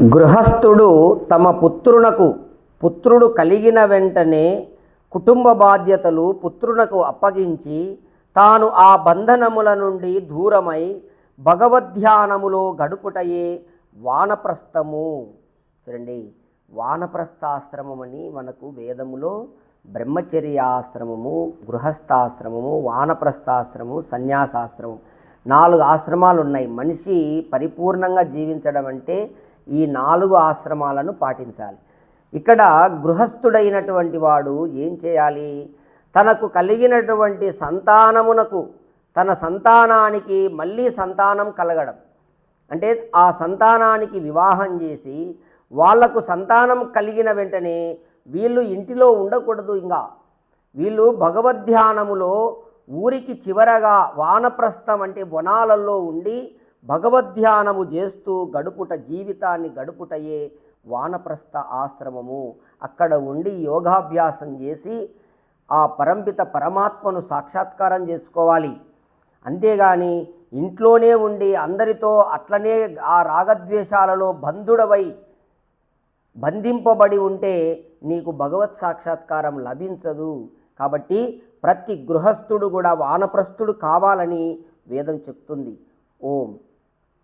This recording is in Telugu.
గృహస్థుడు తమ పుత్రునకు పుత్రుడు కలిగిన వెంటనే కుటుంబ బాధ్యతలు పుత్రునకు అప్పగించి తాను ఆ బంధనముల నుండి దూరమై భగవద్ధ్యానములో గడుపుటయే వానప్రస్థము. చూడండి వానప్రస్థాశ్రమం అని మనకు వేదములో బ్రహ్మచర్యాశ్రమము గృహస్థాశ్రమము వానప్రస్థాశ్రమము సన్యాసాశ్రమం నాలుగు ఆశ్రమాలు ఉన్నాయి మనిషి పరిపూర్ణంగా జీవించడం అంటే ఈ నాలుగు ఆశ్రమాలను పాటించాలి. ఇక్కడ గృహస్థుడైనటువంటి వాడు ఏం చేయాలి? తనకు కలిగినటువంటి సంతానమునకు తన సంతానానికి మళ్ళీ సంతానం కలగడం. అంటే ఆ సంతానానికి వివాహం చేసి వాళ్ళకు సంతానం కలిగిన వెంటనే వీళ్ళు ఇంటిలో ఉండకూడదు ఇంకా వీళ్ళు భగవద్ధ్యానములో ఊరికి చివరగా వానప్రస్థం అంటే వనాలలో ఉండి భగవద్ధ్యానము చేస్తూ గడుపుట జీవితాన్ని గడుపుటయే వానప్రస్థ ఆశ్రమము. అక్కడ ఉండి యోగాభ్యాసం చేసి ఆ పరంపిత పరమాత్మను సాక్షాత్కారం చేసుకోవాలి. అంతేగాని ఇంట్లోనే ఉండి అందరితో అట్లనే ఆ రాగద్వేషాలలో బంధుడవై బంధింపబడి ఉంటే నీకు భగవత్ సాక్షాత్కారం లభించదు. కాబట్టి ప్రతి గృహస్థుడు కూడా వానప్రస్థుడు కావాలని వేదం చెప్తుంది. ఓం.